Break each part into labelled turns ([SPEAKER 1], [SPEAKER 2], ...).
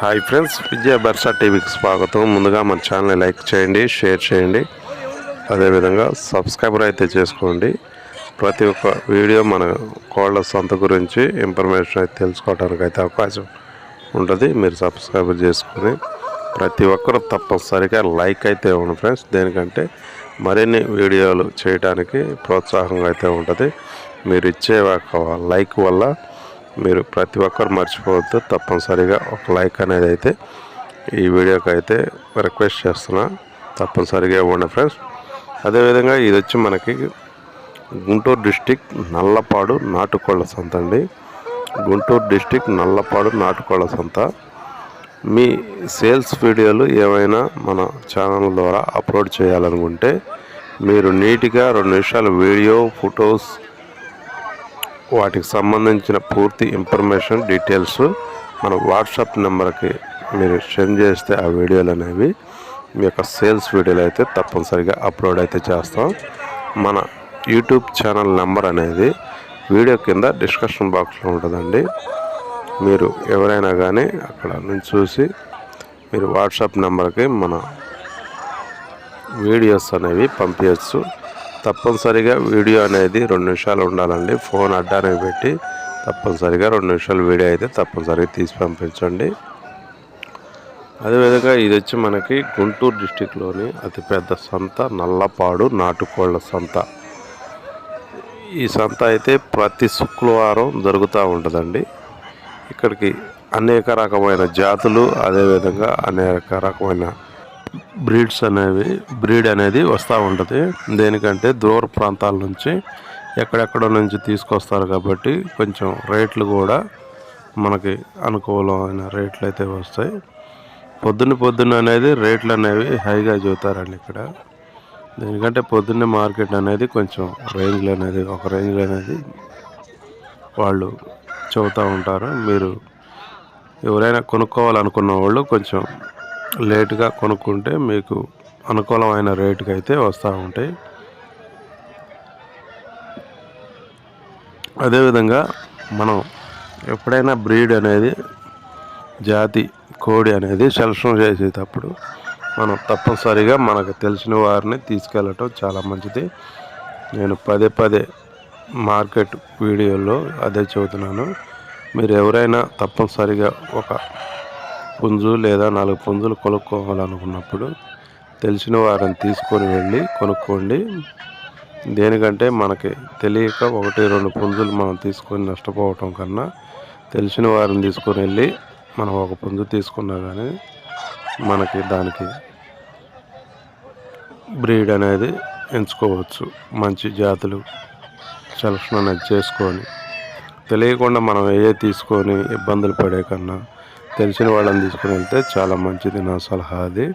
[SPEAKER 1] Hi friends విజయ బర్సా టీవీకి స్వాగతం. ముందుగా మన ఛానల్ని లైక్ చేయండి షేర్ చేయండి. అదేవిధంగా సబ్స్క్రైబర్ అయితే చేసుకోండి. ప్రతి ఒక్క వీడియో మన కోళ్ళ సొంత గురించి ఇన్ఫర్మేషన్ అయితే తెలుసుకోవడానికి అయితే అవకాశం ఉంటుంది. మీరు సబ్స్క్రైబర్ చేసుకొని ప్రతి ఒక్కరు తప్పనిసరిగా లైక్ అయితే ఇవ్వండి ఫ్రెండ్స్. దేనికంటే మరిన్ని వీడియోలు చేయడానికి ప్రోత్సాహంగా అయితే ఉంటుంది. మీరు ఇచ్చే లైక్ వల్ల మీరు ప్రతి ఒక్కరు మర్చిపోవద్దు. తప్పనిసరిగా ఒక లైక్ అనేది అయితే ఈ వీడియోకి అయితే రిక్వెస్ట్ చేస్తున్నా. తప్పనిసరిగా ఇవ్వండి ఫ్రెండ్స్. అదేవిధంగా ఇది వచ్చి మనకి గుంటూరు డిస్టిక్ నల్లపాడు నాటుకోళ్ళ సంత అండి. గుంటూరు డిస్టిక్ నల్లపాడు నాటుకోళ్ళ సంత. మీ సేల్స్ వీడియోలు ఏమైనా మన ఛానల్ ద్వారా అప్లోడ్ చేయాలనుకుంటే మీరు నీట్గా రెండు నిమిషాలు వీడియో ఫొటోస్ వాటికి సంబంధించిన పూర్తి ఇన్ఫర్మేషన్ డీటెయిల్స్ మన వాట్సాప్ నెంబర్కి మీరు సెండ్ చేస్తే ఆ వీడియోలు అనేవి మీ యొక్క సేల్స్ వీడియోలు అయితే తప్పనిసరిగా అప్లోడ్ అయితే చేస్తాం. మన యూట్యూబ్ ఛానల్ నెంబర్ అనేది వీడియో కింద డిస్కషన్ బాక్స్లో ఉంటుందండి. మీరు ఎవరైనా కానీ అక్కడ నుంచి చూసి మీరు వాట్సాప్ నెంబర్కి మన వీడియోస్ అనేవి పంపించచ్చు తప్పనిసరిగా వీడియో అనేది రెండు నిమిషాలు ఉండాలండి. ఫోన్ అడ్డానికి పెట్టి తప్పనిసరిగా రెండు నిమిషాలు వీడియో అయితే తప్పనిసరిగా తీసి పంపించండి. అదేవిధంగా ఇది వచ్చి మనకి గుంటూరు డిస్టిక్లోని అతిపెద్ద సంత నల్లపాడు నాటుకోళ్ళ సంత. ఈ సంత అయితే ప్రతి శుక్రవారం దొరుకుతూ ఉంటుందండి. ఇక్కడికి అనేక రకమైన జాతులు అదేవిధంగా అనేక రకమైన బ్రీడ్స్ అనేవి బ్రీడ్ అనేది వస్తూ ఉంటుంది. దేనికంటే దూర ప్రాంతాల నుంచి ఎక్కడెక్కడ నుంచి తీసుకొస్తారు కాబట్టి కొంచెం రేట్లు కూడా మనకి అనుకూలమైన రేట్లు అయితే వస్తాయి. పొద్దున్న పొద్దున్న అనేది రేట్లు అనేవి హైగా చూతారండి ఇక్కడ. దేనికంటే పొద్దున్నే మార్కెట్ అనేది కొంచెం రేంజ్లు అనేది ఒక రేంజ్లు అనేది వాళ్ళు చెబుతూ ఉంటారు. మీరు ఎవరైనా కొనుక్కోవాలనుకున్న వాళ్ళు కొంచెం లేటుగా కొనుక్కుంటే మీకు అనుకూలమైన రేటుకి అయితే వస్తూ ఉంటాయి. అదేవిధంగా మనం ఎప్పుడైనా బ్రీడ్ అనేది జాతి కోడి అనేది సెలక్షన్ చేసేటప్పుడు మనం తప్పనిసరిగా మనకు తెలిసిన వారిని తీసుకెళ్ళటం చాలా మంచిది. నేను పదే పదే మార్కెట్ వీడియోలో అదే చెబుతున్నాను. మీరు ఎవరైనా తప్పనిసరిగా ఒక పుంజు లేదా నాలుగు పుంజులు కొనుక్కోవాలనుకున్నప్పుడు తెలిసిన వారిని తీసుకొని వెళ్ళి కొనుక్కోండి. దేనికంటే మనకి తెలియక ఒకటి రెండు పుంజులు మనం తీసుకొని నష్టపోవటం కన్నా తెలిసిన వారిని తీసుకొని వెళ్ళి మనం ఒక పుంజు తీసుకున్నా కానీ మనకి దానికి బ్రీడ్ అనేది ఎంచుకోవచ్చు. మంచి జాతులు సెలక్షన్ అనేది చేసుకొని. తెలియకుండా మనం ఏ తీసుకొని ఇబ్బందులు పడే కన్నా తెలిసిన వాళ్ళని తీసుకుని వెళ్తే చాలా మంచిది నా సలహా అది.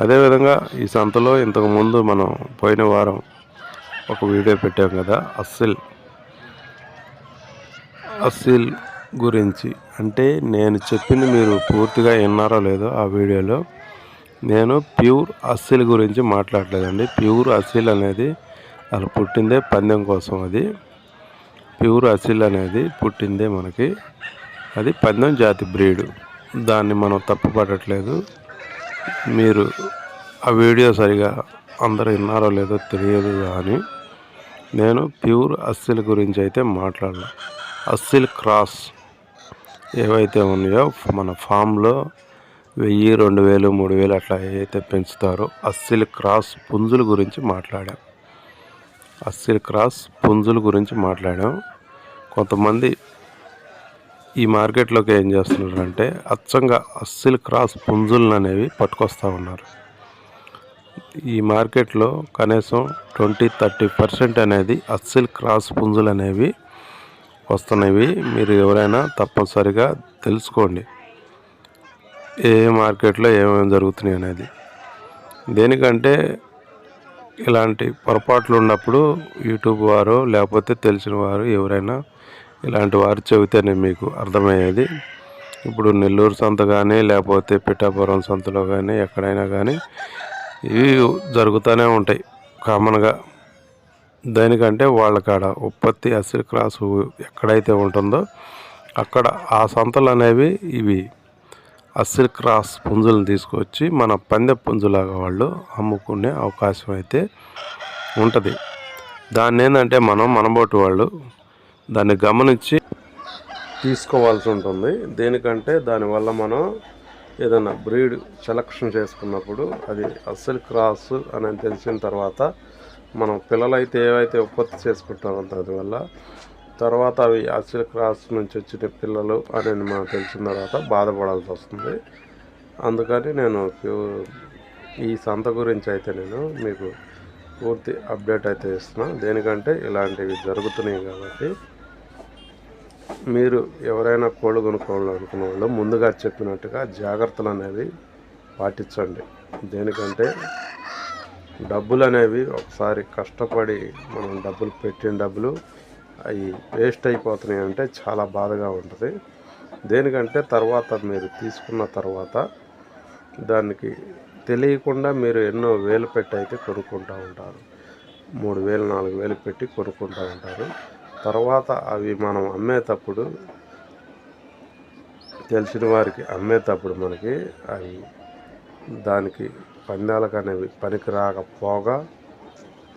[SPEAKER 1] అదేవిధంగా ఈ సంతలో ఇంతకుముందు మనం పోయిన వారం ఒక వీడియో పెట్టాం కదా అస్సిల్. అస్సిల్ గురించి. అంటే నేను చెప్పింది మీరు పూర్తిగా విన్నారో లేదో ఆ వీడియోలో. నేను ప్యూర్ అస్సిల్ గురించి మాట్లాడలేదండి. ప్యూర్ అస్సిల్ అనేది అలా పుట్టిందే పందెం కోసం అది. ప్యూర్ అసిల్ అనేది పుట్టిందే మనకి. అది పందెం జాతి బ్రీడ్. దాన్ని మనం తప్పుపడట్లేదు. మీరు ఆ వీడియో సరిగా అందరూ విన్నారో లేదో తెలియదు కానీ నేను ప్యూర్ అస్సిల్ గురించి అయితే మాట్లాడను. అస్సిల్ క్రాస్ ఏవైతే ఉన్నాయో మన ఫామ్లో వెయ్యి రెండు వేలు మూడు వేలు అట్లా ఏవైతే పెంచుతారో అస్సిల్ క్రాస్ పుంజుల గురించి మాట్లాడాం. అస్సిల్ క్రాస్ పుంజుల గురించి మాట్లాడాం. కొంతమంది ఈ మార్కెట్లోకి ఏం చేస్తున్నారు అంటే అచ్చంగా అస్సిల్ క్రాస్ పుంజులను అనేవి పట్టుకొస్తూ ఉన్నారు. ఈ మార్కెట్లో కనీసం ట్వంటీ థర్టీ పర్సెంట్ అనేది అస్సిల్ క్రాస్ పుంజులు అనేవి వస్తున్నవి. మీరు ఎవరైనా తప్పనిసరిగా తెలుసుకోండి. ఏ మార్కెట్లో ఏమేమి జరుగుతున్నాయి అనేది. దేనికంటే ఇలాంటి పొరపాట్లు ఉన్నప్పుడు యూట్యూబ్ వారు లేకపోతే తెలిసిన వారు ఎవరైనా ఇలాంటి వారు చెబితేనే మీకు అర్థమయ్యేది. ఇప్పుడు నెల్లూరు సంత కానీ లేకపోతే పిఠాపురం సంతలో కానీ ఎక్కడైనా కానీ ఇవి జరుగుతూనే ఉంటాయి. కామన్గా దానికంటే వాళ్ళ కాడ ఉత్పత్తి అసలు క్రాసు ఎక్కడైతే ఉంటుందో అక్కడ ఆ సంతలు అనేవి ఇవి అసిల్ క్రాస్ పుంజులను తీసుకొచ్చి మన పందె పుంజులాగా వాళ్ళు అమ్ముకునే అవకాశం అయితే ఉంటుంది. దాన్ని ఏంటంటే మనం మనబోటి వాళ్ళు దాన్ని గమనించి తీసుకోవాల్సి ఉంటుంది. దేనికంటే దానివల్ల మనం ఏదైనా బ్రీడ్ సెలక్షన్ చేసుకున్నప్పుడు అది అస్సలు క్రాస్ అని తెలిసిన తర్వాత మనం పిల్లలైతే ఏవైతే ఉత్పత్తి చేసుకుంటామో దానివల్ల తర్వాత అవి అసలు క్రాస్ నుంచి వచ్చిన పిల్లలు అనేది మనం తెలిసిన తర్వాత బాధపడాల్సి వస్తుంది. అందుకని నేను ఈ సంత గురించి అయితే నేను మీకు పూర్తి అప్డేట్ అయితే ఇస్తున్నాను దేనికంటే ఇలాంటివి జరుగుతున్నాయి కాబట్టి మీరు ఎవరైనా కోళ్ళు కొనుక్కోవాలనుకున్న వాళ్ళు ముందుగా చెప్పినట్టుగా జాగ్రత్తలు అనేవి పాటించండి. దేనికంటే డబ్బులు అనేవి ఒకసారి కష్టపడి మనం డబ్బులు పెట్టిన డబ్బులు అవి వేస్ట్ అయిపోతున్నాయి అంటే చాలా బాధగా ఉంటుంది. దేనికంటే తర్వాత మీరు తీసుకున్న తర్వాత దానికి తెలియకుండా మీరు ఎన్నో వేలు పెట్టి అయితే కొనుక్కుంటూ ఉంటారు. మూడు వేలు నాలుగు వేలు పెట్టి కొనుక్కుంటూ ఉంటారు. తర్వాత అవి మనం అమ్మేటప్పుడు తెలిసిన వారికి అమ్మేటప్పుడు మనకి అవి దానికి పందాలకు అనేవి పనికి రాకపోగా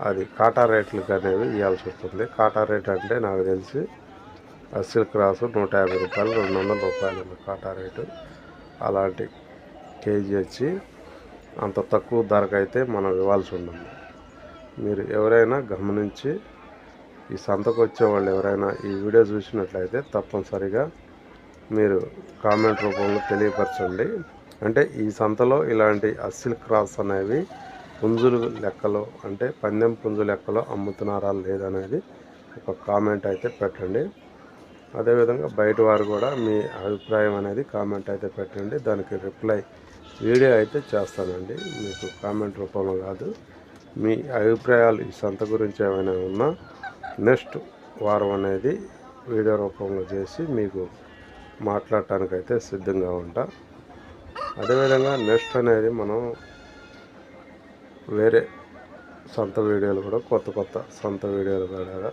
[SPEAKER 1] అది కాటా రేట్లకు అనేవి ఇవ్వాల్సి వస్తుంది. కాటా రేట్ అంటే నాకు తెలిసి అస్సలు క్రాసు నూట యాభై రూపాయలు రెండు వందల రూపాయలు కాటా రేటు. అలాంటి కేజీ వచ్చి అంత తక్కువ ధరకైతే మనం ఇవ్వాల్సి ఉంటుంది. మీరు ఎవరైనా గమనించి ఈ సంతకు వచ్చే వాళ్ళు ఎవరైనా ఈ వీడియో చూసినట్లయితే తప్పనిసరిగా మీరు కామెంట్ రూపంలో తెలియపరచండి. అంటే ఈ సంతలో ఇలాంటి అస్సిల్ క్రాస్ అనేవి పుంజులు లెక్కలో అంటే పందెం పుంజు లెక్కలో అమ్ముతున్నారా లేదనేది ఒక కామెంట్ అయితే పెట్టండి. అదేవిధంగా బయట వారు కూడా మీ అభిప్రాయం అనేది కామెంట్ అయితే పెట్టండి. దానికి రిప్లై వీడియో అయితే చేస్తానండి. మీకు కామెంట్ రూపంలో కాదు. మీ అభిప్రాయాలు ఈ సంత గురించి ఏమైనా ఉన్నా నెక్స్ట్ వారం అనేది వీడియో రూపంలో చేసి మీకు మాట్లాడటానికి అయితే సిద్ధంగా ఉంటా. అదేవిధంగా నెక్స్ట్ అనేది మనం వేరే సొంత వీడియోలు కూడా కొత్త కొత్త సొంత వీడియోలు కూడా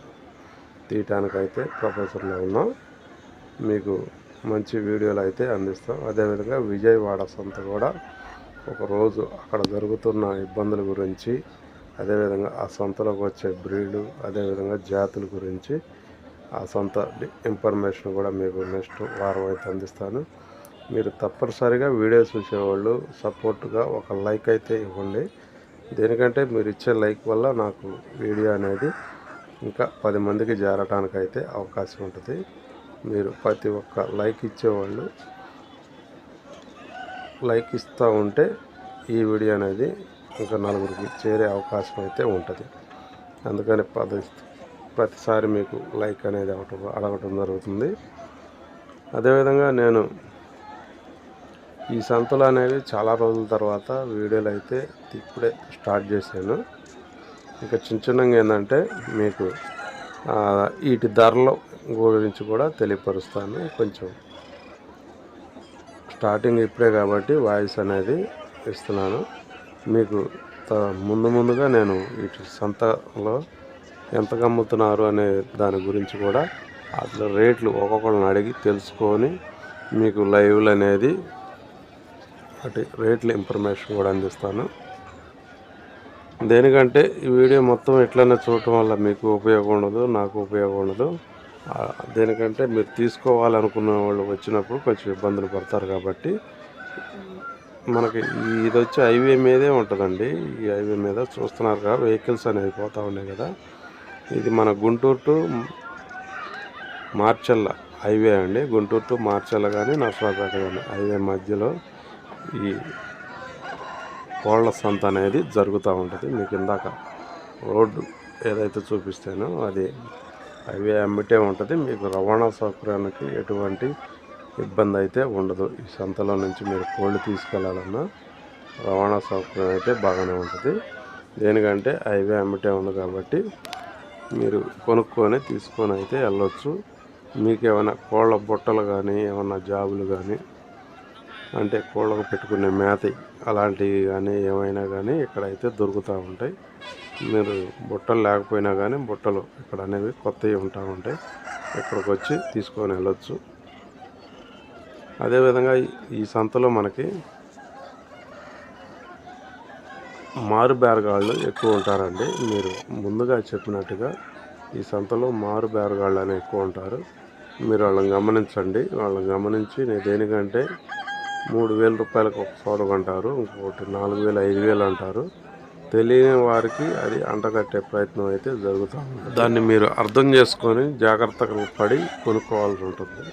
[SPEAKER 1] తీయటానికైతే ప్రొఫెసర్లో ఉన్నాం. మీకు మంచి వీడియోలు అయితే అందిస్తాం. అదేవిధంగా విజయవాడ సొంత కూడా ఒకరోజు అక్కడ జరుగుతున్న ఇబ్బందుల గురించి అదేవిధంగా ఆ సంతలోకి వచ్చే బ్రీడు అదేవిధంగా జాతుల గురించి ఆ సొంత ఇన్ఫర్మేషన్ కూడా మీకు నెక్స్ట్ వారం అయితే అందిస్తాను. మీరు తప్పనిసరిగా వీడియో చూసేవాళ్ళు సపోర్ట్గా ఒక లైక్ అయితే ఇవ్వండి. దేనికంటే మీరు ఇచ్చే లైక్ వల్ల నాకు వీడియో అనేది ఇంకా పది మందికి చేరటానికి అయితే అవకాశం ఉంటుంది. మీరు ప్రతి ఒక్క లైక్ ఇచ్చేవాళ్ళు లైక్ ఇస్తూ ఉంటే ఈ వీడియో అనేది ఇంకా నలుగురికి చేరే అవకాశం అయితే ఉంటుంది. అందుకని పది ప్రతిసారి మీకు లైక్ అనేది అవటం అడగటం జరుగుతుంది. అదేవిధంగా నేను ఈ సంతలు అనేవి చాలా రోజుల తర్వాత వీడియోలు అయితే ఇప్పుడే స్టార్ట్ చేశాను. ఇంకా చిన్న చిన్నగా ఏంటంటే మీకు వీటి ధరల గురించి కూడా తెలియపరుస్తాను. కొంచెం స్టార్టింగ్ ఇప్పుడే కాబట్టి వాయిస్ అనేది ఇస్తున్నాను. మీకు త- ముందు ముందుగా నేను వీటి సంతలో ఎంత అమ్ముతున్నారు అనే దాని గురించి కూడా అట్లా రేట్లు ఒక్కొక్కరిని అడిగి తెలుసుకొని మీకు లైవ్లు అనేది అటు రేట్ల ఇన్ఫర్మేషన్ కూడా అందిస్తాను. దేనికంటే ఈ వీడియో మొత్తం ఎట్లనే చూడటం వల్ల మీకు ఉపయోగం ఉండదు నాకు ఉపయోగం ఉండదు. దేనికంటే మీరు తీసుకోవాలనుకున్న వాళ్ళు వచ్చినప్పుడు కొంచెం ఇబ్బందులు పడతారు కాబట్టి మనకి ఇది వచ్చి హైవే మీదే ఉంటుందండి. ఈ హైవే మీద చూస్తున్నారు కదా వెహికల్స్ అనేవి పోతూ ఉన్నాయి కదా. ఇది మన గుంటూరు టు మార్చల్ల హైవే అండి. గుంటూరు టు మార్చల్ల కానీ నర్సరాపేట కానీ హైవే మధ్యలో ఈ కోళ్ళ సంత అనేది జరుగుతూ ఉంటుంది. మీకు ఇందాక రోడ్డు ఏదైతే చూపిస్తానో అది హైవే అమ్మిటే ఉంటుంది. మీకు రవాణా సౌకర్యానికి ఎటువంటి ఇబ్బంది అయితే ఉండదు. ఈ సంతలో నుంచి మీరు కోళ్ళు తీసుకెళ్ళాలన్నా రవాణా సౌకర్యం అయితే బాగానే ఉంటుంది. దేనికంటే హైవే అమ్మటే ఉంది కాబట్టి మీరు కొనుక్కొని తీసుకొని అయితే వెళ్ళొచ్చు. మీకు ఏమైనా కోళ్ళ బుట్టలు కానీ ఏమైనా జాబులు కానీ అంటే కోళ్ళకు పెట్టుకునే మేత అలాంటివి కానీ ఏమైనా కానీ ఇక్కడైతే దొరుకుతూ ఉంటాయి. మీరు బుట్టలు లేకపోయినా కానీ బుట్టలు ఇక్కడ అనేవి కొత్తవి ఉంటా ఉంటాయి. ఇక్కడికి వచ్చి తీసుకొని వెళ్ళొచ్చు. అదేవిధంగా ఈ- సంతలో మనకి మారు బేరగాళ్ళు ఎక్కువ ఉంటారండి. మీరు ముందుగా చెప్పినట్టుగా ఈ సంతలో మారు బేరగాళ్ళు అని ఎక్కువ ఉంటారు. మీరు వాళ్ళని గమనించండి. వాళ్ళని గమనించి నేను దేనికంటే మూడు వేల రూపాయలకు ఒక సోడ అంటారు ఇంకొకటి నాలుగు వేలు ఐదు వేలు అంటారు. తెలియని వారికి అది అంటగట్టే ప్రయత్నం అయితే జరుగుతూ ఉంటుంది. దాన్ని మీరు అర్థం చేసుకొని జాగ్రత్తగా పడి కొనుక్కోవాల్సి ఉంటుంది.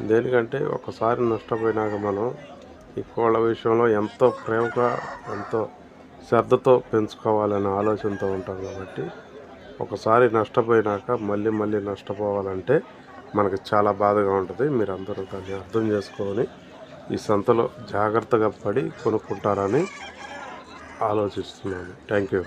[SPEAKER 1] దేనికంటే ఒకసారి నష్టపోయినాక మనం ఈ కోళ్ళ విషయంలో ఎంతో ప్రేమగా ఎంతో శ్రద్ధతో పెంచుకోవాలనే ఆలోచనతో ఉంటాం కాబట్టి ఒకసారి నష్టపోయినాక మళ్ళీ మళ్ళీ నష్టపోవాలంటే మనకి చాలా బాధగా ఉంటుంది. మీరు అందరూ దాన్ని అర్థం చేసుకొని ఈ సంతలో జాగ్రత్తగా పడి కొనుక్కుంటారని ఆలోచిస్తున్నాను. Thank you.